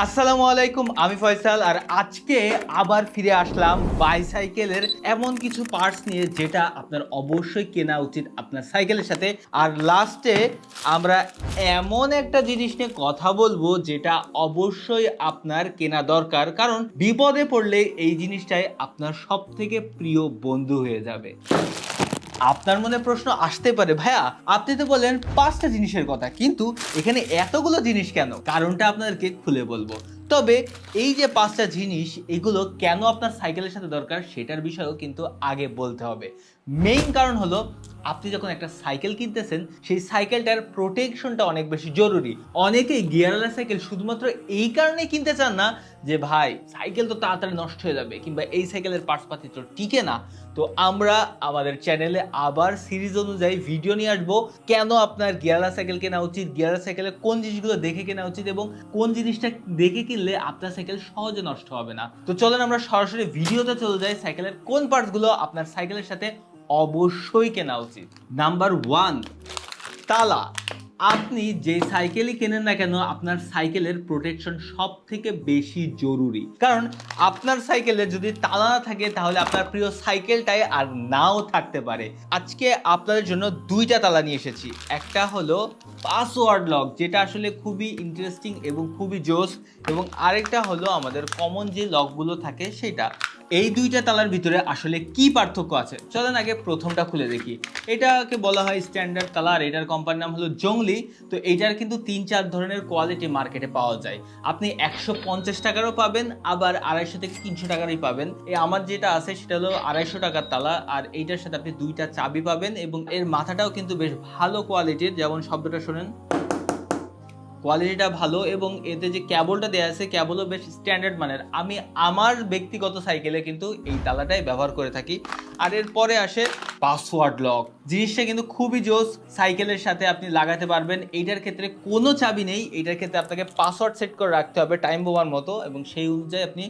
আসসালামু আলাইকুম, আমি ফয়সাল আর আজকে আবার ফিরে আসলাম বাইসাইকেলের এমন কিছু পার্টস নিয়ে যেটা আপনার অবশ্যই কেনা উচিত আপনার সাইকেলের সাথে। আর লাস্টে আমরা এমন একটা জিনিস নিয়ে কথা বলব যেটা অবশ্যই আপনার কেনা দরকার, কারণ বিপদে পড়লে এই জিনিসটাই আপনার সব থেকে প্রিয় বন্ধু হয়ে যাবে। আপনার মনে প্রশ্ন আসতে পারে, ভাইয়া। আপনি তো বলেন পাঁচটা জিনিসের কথা, কিন্তু এখানে এতগুলো জিনিস কেন? কারণটা আপনাদেরকে খুলে বলব। তবে এই যে পাঁচটা জিনিস, এগুলো কেন আপনার সাইকেলের সাথে দরকার, সেটার বিষয়েও কিন্তু আগে বলতে হবে। মেইন কারণ হলো আপনি যখন একটা সাইকেল কিনতেছেন, সেই সাইকেলটার প্রোটেকশনটা অনেক বেশি জরুরি। অনেকেই গিয়ারওয়ালা সাইকেল শুধুমাত্র এই কারণেই কিনতে চান না যে, ভাই, সাইকেল তো তাড়াতাড়ি নষ্ট হয়ে যাবে কিংবা এই সাইকেলের পার্টসপাতি তো টিকে না। তো আমরা আমাদের চ্যানেলে আবার সিরিজ অনুযায়ী ভিডিও নিয়ে আসব, কেন আপনার গিয়ারওয়ালা সাইকেল কেনা উচিত গিয়ারওয়ালা সাইকেলের কোন জিনিসগুলো দেখে কেনা উচিত এবং কোন জিনিসটা দেখে কিনলে আপনার সাইকেল সহজে নষ্ট হবে না। তো চলেন আমরা সরাসরি ভিডিওতে চলে যাই, সাইকেলের কোন পার্টসগুলো আপনার সাইকেলের সাথে অবশ্যই কেনা উচিত। নাম্বার ওয়ান তালা। আপনি যে সাইকেলই কেনেন না কেন, আপনার সাইকেলের প্রোটেকশন সব থেকে বেশি জরুরি। কারণ আপনার সাইকেলে যদি তালা না থাকে, তাহলে আপনার প্রিয় সাইকেলটাই আর নাও থাকতে পারে। আজকে আপনাদের জন্য দুইটা তালা নিয়ে এসেছি। একটা হলো পাসওয়ার্ড লক যেটা আসলে খুবই ইন্টারেস্টিং এবং খুবই জোস। এবং আরেকটা হলো আমাদের কমন যে লকগুলো থাকে, সেটা। এই দুইটা তালার ভিতরে আসলে কি পার্থক্য আছে? চলেন আগে প্রথমটা খুলে দেখি। এটাকে বলা হয় স্ট্যান্ডার্ড তালা আর এটার কোম্পানির নাম হলো জংলি। তো এইটার কিন্তু তিন চার ধরনের কোয়ালিটি মার্কেটে পাওয়া যায়। আপনি একশো পঞ্চাশ টাকারও পাবেন, আবার আড়াইশো থেকে তিনশো টাকারই পাবেন। এই আমার যেটা আছে সেটা হলো আড়াইশো টাকার তালা, আর এইটার সাথে আপনি দুইটা চাবি পাবেন এবং এর মাথাটাও কিন্তু বেশ ভালো কোয়ালিটির যেমন শব্দটা শোনেন। কোয়ালিটিটা ভালো এবং এতে যে ক্যাবলটা দেওয়া আছে ক্যাবলও বেশ স্ট্যান্ডার্ড মানের। আমি আমার ব্যক্তিগত সাইকেলে কিন্তু এই তালাটাই ব্যবহার করে থাকি। আর এরপরে আসে পাসওয়ার্ড লক জিনিসটা কিন্তু খুবই জোস সাইকেলের সাথে আপনি লাগাতে পারবেন। এইটার ক্ষেত্রে কোনো চাবি নেই। এইটার ক্ষেত্রে আপনাকে পাসওয়ার্ড সেট করে রাখতে হবে টাইম বোমার মতো এবং সেই অনুযায়ী আপনি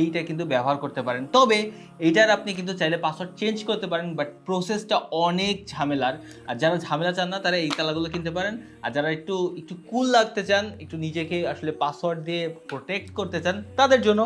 এইটা কিন্তু ব্যবহার করতে পারেন। তবে এইটার আপনি কিন্তু চাইলে পাসওয়ার্ড চেঞ্জ করতে পারেন বাট প্রসেসটা অনেক ঝামেলার। আর যারা ঝামেলা চান না, তারা এই তালাগুলো কিনতে পারেন। আর যারা একটু একটু কুল লাগতে চান, একটু নিজেকে আসলে পাসওয়ার্ড দিয়ে প্রোটেক্ট করতে চান, তাদের জন্য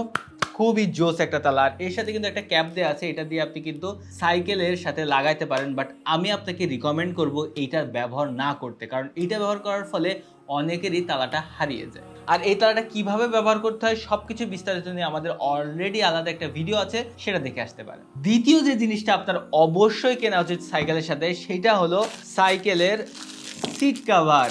খুবই জোস একটা তালা। আর এর সাথে কিন্তু একটা ক্যাপ দেওয়া আছে, এটা দিয়ে আপনি কিন্তু সাইকেলের সাথে লাগাইতে পারেন। বাট আমি আপনাকে রিকমেন্ড করব এইটার ব্যবহার না করতে, কারণ এইটা ব্যবহার করার ফলে অনেকেরই তালাটা হারিয়ে যায়। আর এই তালাটা কীভাবে ব্যবহার করতে হয় সবকিছু বিস্তারিত নিয়ে আমাদের অলরেডি আলাদা একটা ভিডিও আছে, সেটা দেখে আসতে পারে দ্বিতীয় যে জিনিসটা আপনার অবশ্যই কেনা উচিত সাইকেলের সাথে, সেটা হলো সাইকেলের সিট কাভার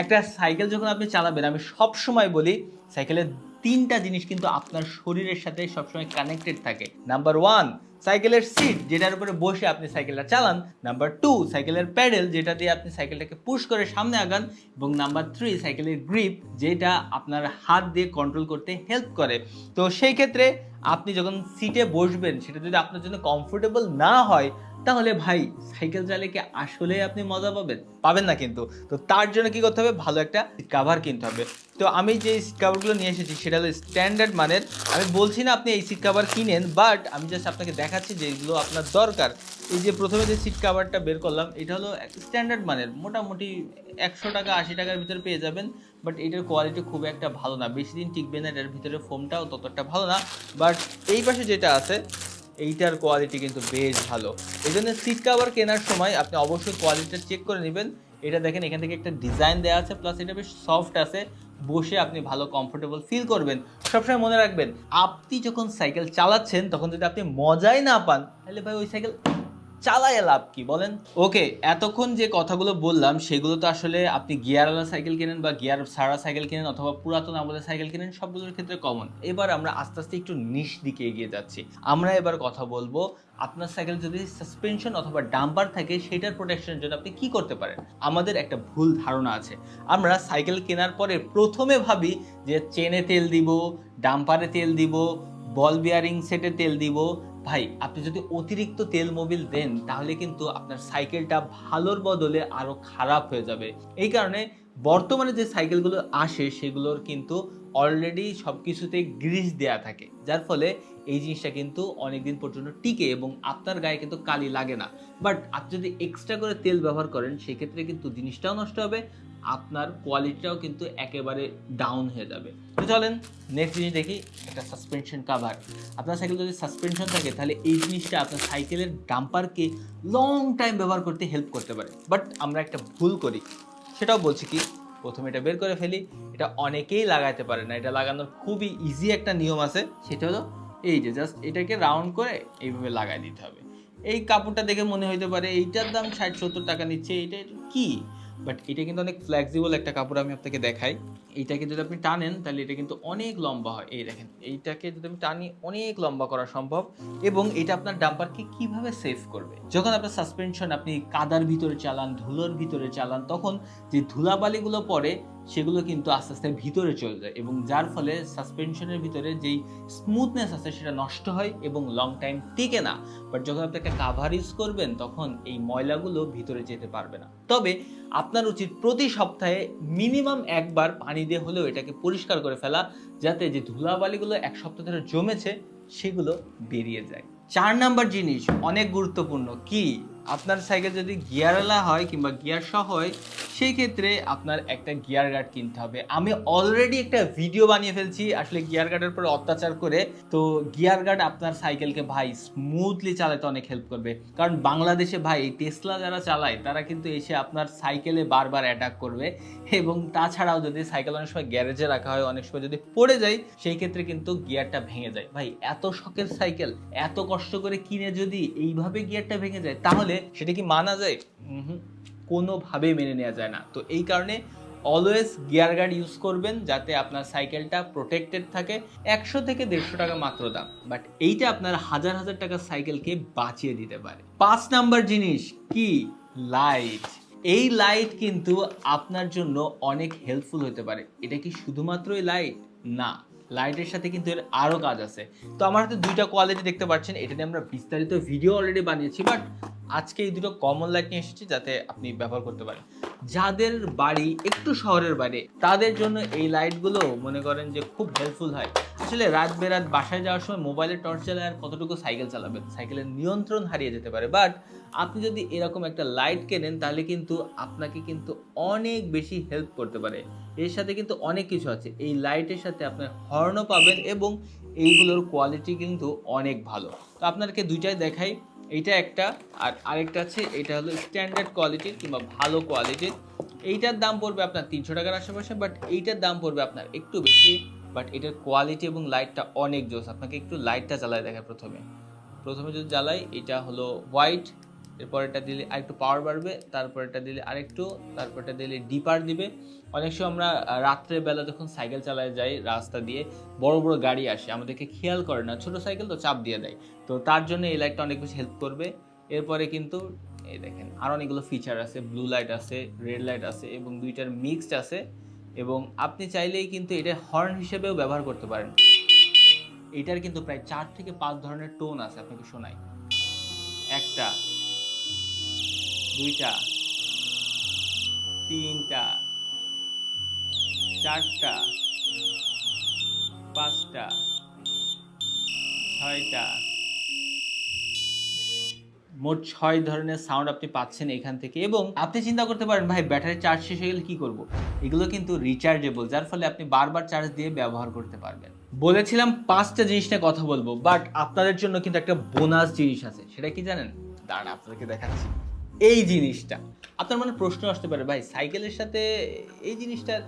একটা সাইকেল যখন আপনি চালাবেন, আমি সব সময় বলি, সাইকেলের তিনটা জিনিস কিন্তু আপনার শরীরের সাথে সবসময় কানেক্টেড থাকে। নাম্বার ওয়ান সাইকেলের সিট যেটার উপরে বসে আপনি সাইকেলটা চালান। নাম্বার টু সাইকেলের প্যাডেল যেটা দিয়ে আপনি সাইকেলটাকে পুশ করে সামনে আগান। এবং নাম্বার থ্রি সাইকেলের গ্রিপ যেটা আপনার হাত দিয়ে কন্ট্রোল করতে হেল্প করে। তো সেই ক্ষেত্রে আপনি যখন সিটে বসবেন, সেটা যদি আপনার জন্য কমফোর্টেবল না হয় তাহলে ভাই, সাইকেল চালিয়ে কি আসলে আপনি মজা পাবেন? পাবেন না কিন্তু। তো তার জন্য কি করতে হবে? ভালো একটা কাভার কিনতে হবে। তো আমি যে সিট কাভারগুলো নিয়ে এসেছি, সেটা হলো স্ট্যান্ডার্ড মানের। আমি বলছি না আপনি এই সিট কাভার কিনেন বাট আমি জাস্ট আপনাকে দেখাচ্ছি যে এগুলো আপনার দরকার। এই যে প্রথমে যে সিট কাভারটা বের করলাম, এটা হলো স্ট্যান্ডার্ড মানের। মোটামুটি একশো টাকা, আশি টাকার ভিতরে পেয়ে যাবেন বাট এটার কোয়ালিটি খুব একটা ভালো না। বেশি দিন টিকবে না, এটার ভিতরে ফোমটাও ততটা ভালো না। বাট এই পাশে যেটা আছে এইটার কোয়ালিটি কিন্তু বেশ ভালো। এই জন্য সিট কাভার কেনার সময় আপনি অবশ্যই কোয়ালিটিটা চেক করে নেবেন। এটা দেখেন, এখান থেকে একটা ডিজাইন দেওয়া আছে প্লাস এটা বেশ সফট আছে। বসে আপনি ভালো কমফোর্টেবল ফিল করবেন। সবসময় মনে রাখবেন, আপনি যখন সাইকেল চালাচ্ছেন, তখন যদি আপনি মজাই না পান, তাহলে ভাই ওই সাইকেল চালায় লাভ কি বলেন? ওকে, এতক্ষণ যে কথাগুলো বললাম, সেগুলো তো আসলে আপনি গিয়ারওয়ালা সাইকেল কেনেন বা গিয়ার সারা সাইকেল কেনেন অথবা পুরাতন আমাদের সাইকেল কেনেন, সবগুলোর ক্ষেত্রে কমন এবার আমরা আস্তে আস্তে একটু নিশ দিকে এগিয়ে যাচ্ছি। আমরা এবার কথা বলব আপনার সাইকেল যদি সাসপেনশন অথবা ডাম্পার থাকে, সেটার প্রোটেকশনের জন্য আপনি কি করতে পারেন? আমাদের একটা ভুল ধারণা আছে। আমরা সাইকেল কেনার পরে প্রথমে ভাবি যে চেনে তেল দিব ডাম্পারে তেল দিব বল বিয়ারিং সেটে তেল দিব ভাই, আপনি যদি অতিরিক্ত তেল মোবিল দেন, তাহলে কিন্তু আপনার সাইকেলটা ভালোর বদলে আরও খারাপ হয়ে যাবে। এই কারণে বর্তমানে যে সাইকেলগুলো আসে, সেগুলোর কিন্তু অলরেডি সব কিছুতে গ্রিস দেয়া থাকে। যার ফলে এই জিনিসটা কিন্তু অনেকদিন পর্যন্ত টিকে এবং আপনার গায়ে কিন্তু কালি লাগে না। বাট আপনি যদি এক্সট্রা করে তেল ব্যবহার করেন, সেক্ষেত্রে কিন্তু জিনিসটাও নষ্ট হবে আপনার কোয়ালিটিটাও কিন্তু একেবারে ডাউন হয়ে যাবে। তো চলেন নেক্সট জিনিস দেখি, একটা সাসপেনশন কাভার আপনার সাইকেল যদি সাসপেনশন থাকে, তাহলে এই জিনিসটা আপনার সাইকেলের ডাম্পারকে লং টাইম ব্যবহার করতে হেল্প করতে পারে। বাট আমরা একটা ভুল করি। সেটাও বলছি কি, প্রথমে এটা বের করে ফেলি। এটা অনেকেই লাগাইতে পারে না। এটা লাগানোর খুবই ইজি একটা নিয়ম আছে। সেটা হলো এই যে জাস্ট এটাকে রাউন্ড করে এইভাবে লাগাই দিতে হবে। এই কাপড়টা দেখে মনে হইতে পারে, এইটার দাম ষাট সত্তর টাকা নিচ্ছে এটা কি? বাট এটা কিন্তু অনেক ফ্লেক্সিবল একটা কাপড় আমি আপনাকে দেখাই। এইটাকে যদি আপনি টানেন, তাহলে এটা কিন্তু অনেক লম্বা হয়। এই দেখেন, এইটাকে যদি আমি টানি, অনেক লম্বা করা সম্ভব। এবং এটা আপনার ডাম্পারকে কীভাবে সেভ করবে? যখন আপনার সাসপেনশন, আপনি কাদার ভিতরে চালান, ধুলোর ভিতরে চালান, তখন যে ধুলাবালিগুলো পড়ে, সেগুলো কিন্তু আস্তে আস্তে ভিতরে চলে যায়। এবং যার ফলে সাসপেনশনের ভিতরে যেই স্মুথনেস আছে, সেটা নষ্ট হয় এবং লং টাইম টিকে না। বাট যখন আপনি একটা কাভার ইউজ করবেন, তখন এই ময়লাগুলো ভিতরে যেতে পারবে না। তবে আপনার উচিত প্রতি সপ্তাহে মিনিমাম একবার পানি দিয়ে হলেও এটাকে পরিষ্কার করে ফেলা, যাতে যে ধুলাবালিগুলো এক সপ্তাহ ধরে জমেছে, সেগুলো বেরিয়ে যায়। চার নাম্বার জিনিস, অনেক গুরুত্বপূর্ণ। কি? আপনার সাইকেল যদি গিয়ারওয়ালা হয় কিংবা গিয়ার সহ হয় সেই ক্ষেত্রে আপনার একটা গিয়ার গার্ড কিনতে হবে। আমি অলরেডি একটা ভিডিও বানিয়ে ফেলছি, আসলে গিয়ার গার্ডের উপর অত্যাচার করে। তো গিয়ার গার্ড আপনার সাইকেলকে ভাই স্মুথলি চালাতে অনেক হেল্প করবে। কারণ বাংলাদেশে ভাই এই টেসলা যারা চালায়, তারা কিন্তু এসে আপনার সাইকেলে বারবার অ্যাটাক করবে এবং তাছাড়াও যদি সাইকেল অনেক সময় গ্যারেজে রাখা হয়, অনেক সময় যদি পড়ে যায়, সেই ক্ষেত্রে কিন্তু গিয়ারটা ভেঙে যায়। ভাই, এত শখের সাইকেল এত কষ্ট করে কিনে যদি এইভাবে গিয়ারটা ভেঙে যায়, তাহলে সেটা কি মানা যায়? হুম। কোনোভাবেই মেনে নেওয়া যায় না। তো এই কারণে অলওয়েজ গিয়ার গার্ড ইউজ করবেন যাতে আপনার সাইকেলটা প্রোটেক্টেড থাকে। একশো থেকে দেড়শো টাকা মাত্র দাম। বাট এইটা আপনার হাজার হাজার টাকার সাইকেলকে বাঁচিয়ে দিতে পারে। পাঁচ নাম্বার জিনিস কি? লাইট এই লাইট কিন্তু আপনার জন্য অনেক হেল্পফুল হতে পারে। এটা কি শুধুমাত্রই লাইট না। লাইটের সাথে কিন্তু এর আরও কাজ আছে। তো আমার হাতে দুইটা কোয়ালিটি দেখতে পাচ্ছেন। এটা নিয়ে আমরা বিস্তারিত ভিডিও অলরেডি বানিয়েছি। বাট আজকে এই দুটো কমন লাইট নিয়ে এসেছি যাতে আপনি ব্যবহার করতে পারেন। যাদের বাড়ি একটু শহরের বাইরে, তাদের জন্য এই লাইটগুলো মনে করেন যে খুব হেল্পফুল হয়। আসলে রাত বেরাত বাসায় যাওয়ার সময় মোবাইলের টর্চ চালায় আর কতটুকু সাইকেল চালাবেন সাইকেলের নিয়ন্ত্রণ হারিয়ে যেতে পারে। বাট আপনি যদি এরকম একটা লাইট কেনেন, তাহলে কিন্তু আপনাকে কিন্তু অনেক বেশি হেল্প করতে পারে। এর সাথে কিন্তু অনেক কিছু আছে। এই লাইটের সাথে আপনার হর্নও পাবেন এবং এইগুলোর কোয়ালিটি কিন্তু অনেক ভালো। তো আপনাকে দুইটাই দেখাই। এইটা একটা, আর আরেকটা আছে, এটা হলো স্ট্যান্ডার্ড কোয়ালিটির কিংবা ভালো কোয়ালিটির এইটার দাম পড়বে আপনার তিনশো টাকার আশেপাশে বাট এইটার দাম পড়বে আপনার একটু বেশি বাট এটার কোয়ালিটি এবং লাইটটা অনেক জোস। আপনাকে একটু লাইটটা জ্বালায় দেখায় প্রথমে। প্রথমে যদি জ্বালাই, এটা হলো হোয়াইট এরপর এটা দিলে আরেকটু পাওয়ার বাড়বে তারপর এটা দিলে আরেকটু তারপর এটা দিলে ডিপার দিবে। অনেক সময় আমরা আহ, রাত্রের বেলা যখন সাইকেল চালায় যাই রাস্তা দিয়ে বড় বড় গাড়ি আসে আমাদেরকে খেয়াল করে না ছোট সাইকেল তো চাপ দিয়ে দেয়। তো তার জন্য এই লাইটটা অনেক বেশি হেল্প করবে। এরপরে কিন্তু এই দেখেন আর অনেকগুলো ফিচার আছে ব্লু লাইট আছে রেড লাইট আছে এবং দুইটার মিক্সড আছে এবং আপনি চাইলেই কিন্তু এটা হর্ন হিসেবেও ব্যবহার করতে পারেন। এটার কিন্তু প্রায় চার থেকে পাঁচ ধরনের টোন আছে আপনাকে শোনাই একটা দুইটা, তিনটা, চারটা, পাঁচটা, ছয়টা। মোট ছয় ধরনের সাউন্ড আপনি পাচ্ছেন এখান থেকে এবং আপনি চিন্তা করতে পারেন, ভাই ব্যাটারি চার্জ শেষ হয়ে গেলে কি করব? এগুলো কিন্তু রিচার্জেবল যার ফলে আপনি বারবার চার্জ দিয়ে ব্যবহার করতে পারবেন। বলেছিলাম পাঁচটা জিনিস নিয়ে কথা বলব বাট আপনাদের জন্য কিন্তু একটা বোনাস জিনিস আছে, সেটা কি জানেন? দাঁড়া আপনাদেরকে দেখাচ্ছি। এই জিনিসটা। আপনার মনে প্রশ্ন আসতে পারে, ভাই, সাইকেলের সাথে এই জিনিসটার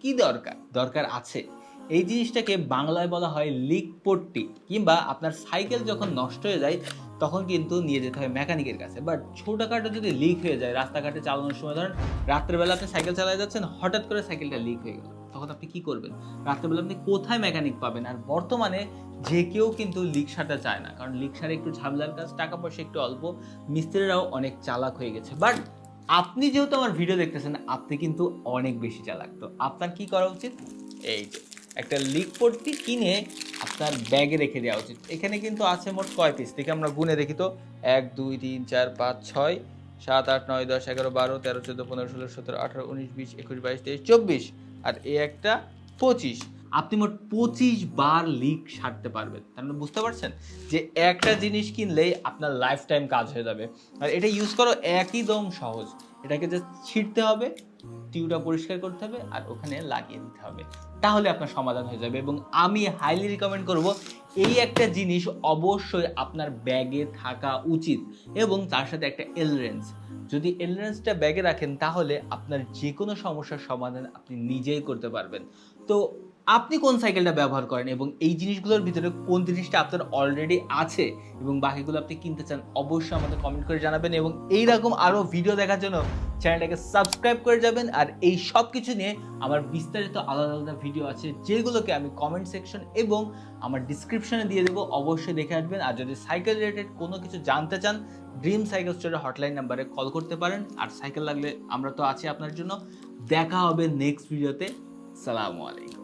কি দরকার? দরকার আছে। এই জিনিসটাকে বাংলায় বলা হয় লিক পট্টি কিংবা আপনার সাইকেল যখন নষ্ট হয়ে যায়, তখন কিন্তু নিয়ে যেতে হয় মেকানিকের কাছে। বাট ছোটোখাটো যদি লিক হয়ে যায়, রাস্তাঘাটে চালানোর সময় ধরেন, রাত্রেবেলা আপনি সাইকেল চালায় যাচ্ছেন, হঠাৎ করে সাইকেলটা লিক হয়ে গেল। তখন আপনি কি করবেন? রাত্রেবেলা আপনি কোথায় মেকানিক পাবেন? আর বর্তমানে যে কেউ কিন্তু লিক সারটা চায় না। কারণ লিক সারে একটু ঝামেলার কাজ, টাকা পয়সা একটু অল্প, মিস্ত্রিরাও অনেক চালাক হয়ে গেছে। বাট আপনি যেহেতু আমার ভিডিও দেখতেছেন, আপনি কিন্তু অনেক বেশি চালাক। তো আপনার কি করা উচিত? এই যে, একটা লিক পট্টি কিনে আপনার ব্যাগে রেখে দেওয়া উচিত। এখানে কিন্তু আছে মোট কয় পিস থেকে আমরা গুনে দেখি তো। এক, দুই, তিন, চার, পাঁচ, ছয়, সাত, আট, নয়, দশ, এগারো, বারো, তেরো, চোদ্দ, পনেরো, ষোলো, সতেরো, আঠারো, উনিশ, বিশ, একুশ, বাইশ, তেইশ, চব্বিশ। আর এ একটা পঁচিশ। আপনি মোট পঁচিশ বার লিক সারতে পারবেন। তার মানে বুঝতে পারছেন? যে একটা জিনিস কিনলেই আপনার লাইফ টাইম কাজ হয়ে যাবে। আর এটা ইউজ করো একই দম সহজ। এটাকে যে ছিঁড়তে হবে টিউটা পরিষ্কার করতে হবে আর ওখানে লাগিয়ে দিতে হবে। তাহলে আপনার সমাধান হয়ে যাবে এবং আমি হাইলি রিকমেন্ড করব এই একটা জিনিস অবশ্যই আপনার ব্যাগে থাকা উচিত এবং তার সাথে একটা এলরেন্স যদি এলরেন্সটা ব্যাগে রাখেন তাহলে আপনার যে কোনো সমস্যার সমাধান আপনি নিজেই করতে পারবেন। তো আপনি কোন সাইকেলটা ব্যবহার করেন এবং এই জিনিসগুলোর ভিতরে কোন জিনিসটা আপনার অলরেডি আছে এবং বাকিগুলো আপনি কিনতে চান, অবশ্যই আমাদের কমেন্ট করে জানাবেন এবং এইরকম আরও ভিডিও দেখার জন্য চ্যানেলটাকে সাবস্ক্রাইব করে যাবেন। আর এই সব কিছু নিয়ে আমার বিস্তারিত আলাদা আলাদা ভিডিও আছে যেগুলোকে আমি কমেন্ট সেকশন এবং আমার ডিসক্রিপশনে দিয়ে দেবো। অবশ্যই দেখে আসবেন। আর যদি সাইকেল রিলেটেড কোনো কিছু জানতে চান ড্রিম সাইকেল স্টোরের হটলাইন নাম্বারে কল করতে পারেন। আর সাইকেল লাগলে আমরা তো আছি আপনার জন্য। দেখা হবে নেক্সট ভিডিওতে সালামু আলাইকুম।